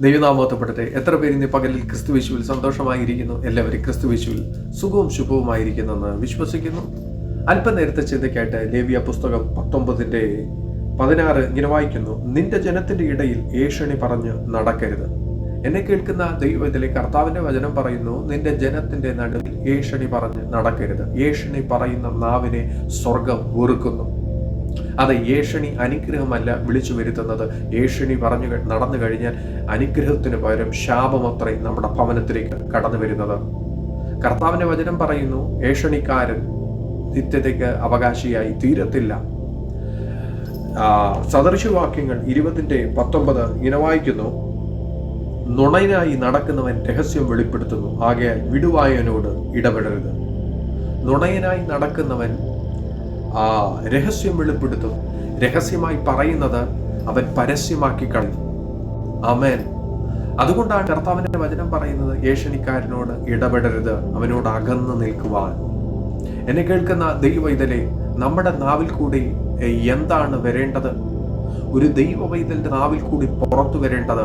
ദൈവനാമോത്തപ്പെടട്ടെ. എത്ര പേര് ഇന്ന് പകലിൽ ക്രിസ്തുവേശുവിൽ സന്തോഷമായിരിക്കുന്നു? എല്ലാവരും ക്രിസ്തുവേശുവിൽ സുഖവും ശുഭവുമായിരിക്കുന്നെന്ന് വിശ്വസിക്കുന്നു. അല്പനേരത്തെ ചിന്തയ്ക്കായിട്ട് ലേവിയ പുസ്തകം പത്തൊമ്പതിന്റെ പതിനാറ് ഇങ്ങനെ വായിക്കുന്നു. നിന്റെ ജനത്തിന്റെ ഇടയിൽ ഏഷണി പറഞ്ഞ് നടക്കരുത്. എന്നെ കേൾക്കുന്ന ദൈവത്തിലെ കർത്താവിന്റെ വചനം പറയുന്നു നിന്റെ ജനത്തിന്റെ നടുവിൽ ഏഷണി പറഞ്ഞ് നടക്കരുത്. ഏഷണി പറയുന്ന നാവിനെ സ്വർഗം വെറുക്കുന്നു. അത് ഏഷണി അനുഗ്രഹമല്ല വിളിച്ചു വരുത്തുന്നത്. ഏഷണി പറഞ്ഞു നടന്നു കഴിഞ്ഞാൽ അനുഗ്രഹത്തിന് പകരം ശാപമത്രയും നമ്മുടെ ഭവനത്തിലേക്ക് കടന്നു വരുന്നത്. കർത്താവിന്റെ വചനം പറയുന്നു ഏഷണിക്കാരൻ നിത്യതയ്ക്ക് അവകാശിയായി തീരത്തില്ല. സദൃശവാക്യങ്ങൾ ഇരുപതിന്റെ പത്തൊമ്പത് ഇങ്ങനെ വായിക്കുന്നു. നുണയിനായി നടക്കുന്നവൻ രഹസ്യം വെളിപ്പെടുത്തുന്നു ആകയാൽ വിടുവായനോട് ഇടപെടരുത്. നുണയനായി നടക്കുന്നവൻ ആ രഹസ്യം വെളിപ്പെടുത്തും. രഹസ്യമായി പറയുന്നത് അവൻ പരസ്യമാക്കി കളയും. അമേൻ അതുകൊണ്ടാണ് കർത്താവിന്റെ വചനം പറയുന്നത് ഏഷണിക്കാരനോട് ഇടപെടരുത് അവനോട് അകന്നു നിൽക്കുവാൻ. എന്നെ കേൾക്കുന്ന ദൈവവൈതലെ നമ്മുടെ നാവിൽ കൂടി എന്താണ് വരേണ്ടത്? ഒരു ദൈവവൈതലിന്റെ നാവിൽ കൂടി പുറത്തു വരേണ്ടത്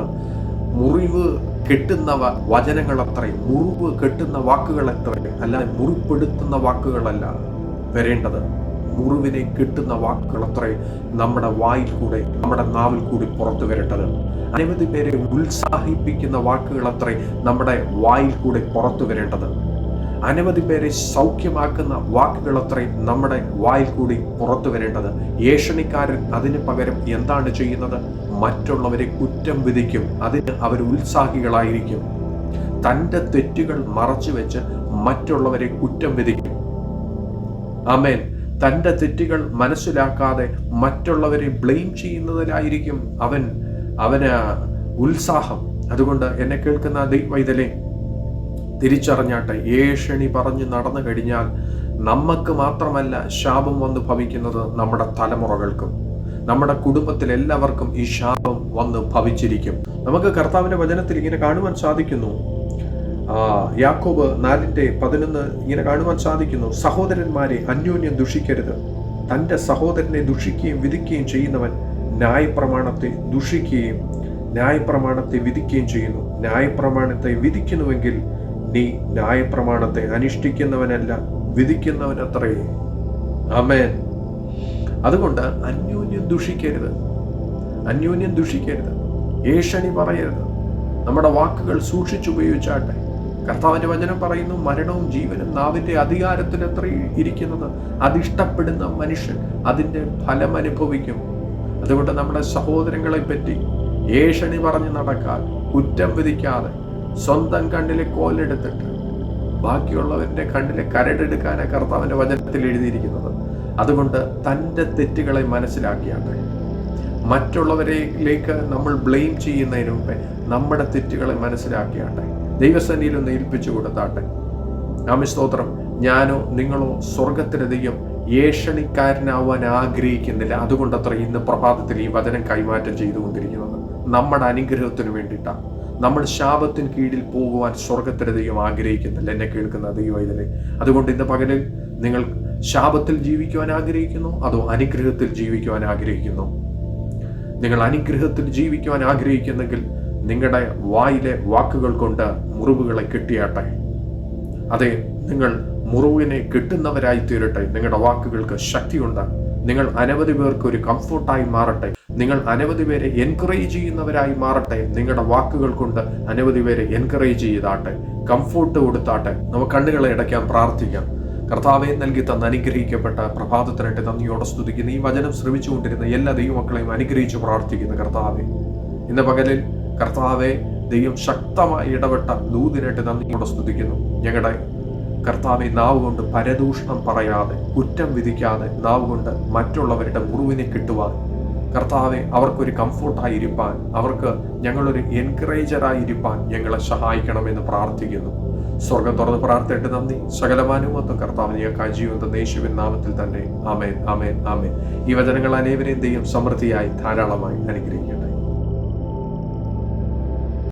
മുറിവ് കെട്ടുന്ന വചനങ്ങൾ അത്രയും മുറിവ് കെട്ടുന്ന വാക്കുകൾ അത്രയും അല്ലാതെ മുറിപ്പെടുത്തുന്ന വാക്കുകളല്ല വരേണ്ടത്. മുറിവിനെ കിട്ടുന്ന വാക്കുകൾ അത്രയും നമ്മുടെ വായിൽ കൂടെ നമ്മുടെ നാവിൽ കൂടി പുറത്തു വരേണ്ടത്. അനവധി പേരെ ഉത്സാഹിപ്പിക്കുന്ന വാക്കുകൾ അത്രയും നമ്മുടെ വായിൽ കൂടെ പുറത്തു വരേണ്ടത്. അനവധി പേരെ സൗഖ്യമാക്കുന്ന വാക്കുകൾ അത്രയും നമ്മുടെ വായിൽ കൂടി പുറത്തു വരേണ്ടത്. ഏഷണിക്കാരൻ അതിന് പകരം എന്താണ് ചെയ്യുന്നത്? മറ്റുള്ളവരെ കുറ്റം വിധിക്കും. അതിന് അവർ ഉത്സാഹികളായിരിക്കും. തന്റെ തെറ്റുകൾ മറച്ചു വെച്ച് മറ്റുള്ളവരെ കുറ്റം വിധിക്കും. ആമേൻ. തന്റെ തെറ്റുകൾ മനസ്സിലാക്കാതെ മറ്റുള്ളവരെ ബ്ലെയിം ചെയ്യുന്നതിലായിരിക്കും അവൻ അവന് ഉത്സാഹം. അതുകൊണ്ട് എന്നെ കേൾക്കുന്ന ദൈവൈതലെ തിരിച്ചറിഞ്ഞാട്ടെ ഏഷണി പറഞ്ഞു നടന്നു കഴിഞ്ഞാൽ നമുക്ക് മാത്രമല്ല ശാപം വന്ന് ഭവിക്കുന്നത് നമ്മുടെ തലമുറകൾക്കും നമ്മുടെ കുടുംബത്തിൽ എല്ലാവർക്കും ഈ ശാപം വന്ന് ഭവിച്ചിരിക്കും. നമുക്ക് കർത്താവിന്റെ വചനത്തിൽ ഇങ്ങനെ കാണുവാൻ സാധിക്കുന്നു. യാക്കോബ് നാലിന്റെ പതിനൊന്ന് ഇങ്ങനെ കാണുവാൻ സാധിക്കുന്നു. സഹോദരന്മാരെ അന്യോന്യം ദുഷിക്കരുത്. തന്റെ സഹോദരനെ ദുഷിക്കുകയും വിധിക്കുകയും ചെയ്യുന്നവൻ ന്യായപ്രമാണത്തെ ദുഷിക്കുകയും ന്യായപ്രമാണത്തെ വിധിക്കുകയും ചെയ്യുന്നു. ന്യായപ്രമാണത്തെ വിധിക്കുന്നുവെങ്കിൽ നീ ന്യായപ്രമാണത്തെ അനുഷ്ഠിക്കുന്നവനല്ല വിധിക്കുന്നവനത്രേ. അമേൻ അതുകൊണ്ട് അന്യോന്യം ദുഷിക്കരുത്. അന്യോന്യം ദുഷിക്കരുത്. ഏഷണി പറയരുത്. നമ്മുടെ വാക്കുകൾ സൂക്ഷിച്ചുപയോഗിച്ചാട്ടെ. കർത്താവിന്റെ വചനം പറയുന്നു മരണവും ജീവനും നാവിന്റെ അധികാരത്തിൽ എത്ര ഇരിക്കുന്നത്. അതിഷ്ടപ്പെടുന്ന മനുഷ്യൻ അതിന്റെ ഫലം അനുഭവിക്കും. അതുകൊണ്ട് നമ്മുടെ സഹോദരങ്ങളെ പറ്റി ഏഷണി പറഞ്ഞ് നടക്കാൻ കുറ്റം വിധിക്കാതെ സ്വന്തം കണ്ണിലെ കോലെടുത്തിട്ട് ബാക്കിയുള്ളവരുടെ കണ്ണിലെ കരടെടുക്കാനാണ് കർത്താവിന്റെ വചനത്തിൽ എഴുതിയിരിക്കുന്നത്. അതുകൊണ്ട് തന്റെ തെറ്റുകളെ മനസ്സിലാക്കിയാട്ടെ. മറ്റുള്ളവരിലേക്ക് നമ്മൾ ബ്ലെയിം ചെയ്യുന്നതിന് മുമ്പേ നമ്മുടെ തെറ്റുകളെ മനസ്സിലാക്കിയാട്ടെ. ദൈവസന്നിധിയിൽ ഒന്ന് ഏൽപ്പിച്ചു കൊടുത്താട്ടെ. നാമി സ്തോത്രം. ഞാനോ നിങ്ങളോ സ്വർഗത്തിലധികം ഏഷണിക്കാരനാവാൻ ആഗ്രഹിക്കുന്നില്ല. അതുകൊണ്ടത്ര ഇന്ന് പ്രഭാതത്തിൽ ഈ വചനം കൈമാറ്റം ചെയ്തുകൊണ്ടിരിക്കുന്നത്. നമ്മുടെ അനുഗ്രഹത്തിന് വേണ്ടിയിട്ടാണ് നമ്മൾ ശാപത്തിന് കീഴിൽ പോകുവാൻ സ്വർഗത്തിലധികം ആഗ്രഹിക്കുന്നില്ല. എന്നെ കേൾക്കുന്ന ദൈവം ഇതിലെ അതുകൊണ്ട് ഇന്ന് പകലിൽ നിങ്ങൾ ശാപത്തിൽ ജീവിക്കുവാൻ ആഗ്രഹിക്കുന്നു? അതോ അനുഗ്രഹത്തിൽ ജീവിക്കുവാൻ ആഗ്രഹിക്കുന്നു? നിങ്ങൾ അനുഗ്രഹത്തിൽ ജീവിക്കുവാൻ ആഗ്രഹിക്കുന്നെങ്കിൽ നിങ്ങളുടെ വായിലെ വാക്കുകൾ കൊണ്ട് മുറിവുകളെ കെട്ടിയാട്ടെ. അതെ നിങ്ങൾ മുറിവിനെ കെട്ടുന്നവരായി തീരട്ടെ. നിങ്ങളുടെ വാക്കുകൾക്ക് ശക്തിയുണ്ട്. നിങ്ങൾ അനവധി പേർക്ക് ഒരു കംഫർട്ടായി മാറട്ടെ. നിങ്ങൾ അനവധി പേരെ എൻകറേജ് ചെയ്യുന്നവരായി മാറട്ടെ. നിങ്ങളുടെ വാക്കുകൾ കൊണ്ട് അനവധി പേരെ എൻകറേജ് ചെയ്താട്ടെ. കംഫോർട്ട് കൊടുത്താട്ടെ. നമുക്ക് കണ്ണുകളെ അടയ്ക്കാൻ പ്രാർത്ഥിക്കാം. കർത്താവെ നൽകി തന്ന അനുഗ്രഹിക്കപ്പെട്ട പ്രഭാതത്തിനായിട്ട് നന്ദിയോടെ സ്തുതിക്കുന്ന. ഈ വചനം ശ്രമിച്ചുകൊണ്ടിരുന്ന എല്ലാ ദൈവമക്കളെയും അനുഗ്രഹിച്ച് പ്രാർത്ഥിക്കുന്ന കർത്താവെ. ഇന്ന് പകലിൽ കർത്താവെ ദൈവം ശക്തമായി ഇടപെട്ട ദൂതിനായിട്ട് നന്ദിയോടെ സ്തുതിക്കുന്നു. ഞങ്ങളുടെ കർത്താവെ നാവ് കൊണ്ട് പരദൂഷണം പറയാതെ കുറ്റം വിധിക്കാതെ നാവ് കൊണ്ട് മറ്റുള്ളവരുടെ മുറിവിനെ കിട്ടുവാൻ. കർത്താവെ അവർക്കൊരു കംഫോർട്ടായി ഇരിപ്പാൻ അവർക്ക് ഞങ്ങളൊരു എൻകറേജറായി ഇരിപ്പാൻ ഞങ്ങളെ സഹായിക്കണമെന്ന് പ്രാർത്ഥിക്കുന്നു. സ്വർഗം തുറന്ന് പ്രാർത്ഥിച്ചിട്ട് നന്ദി. സകലമാനുമത്വം കർത്താവ് ഞങ്ങൾക്ക് ജീവിതം യേശുവിൻ നാമത്തിൽ തന്നെ. ആമേൻ ആമേൻ ആമേൻ. ഈ വചനങ്ങൾ അനേവരെയും ദൈവം സമൃദ്ധിയായി ധാരാളമായി അനുഗ്രഹിക്കട്ടെ.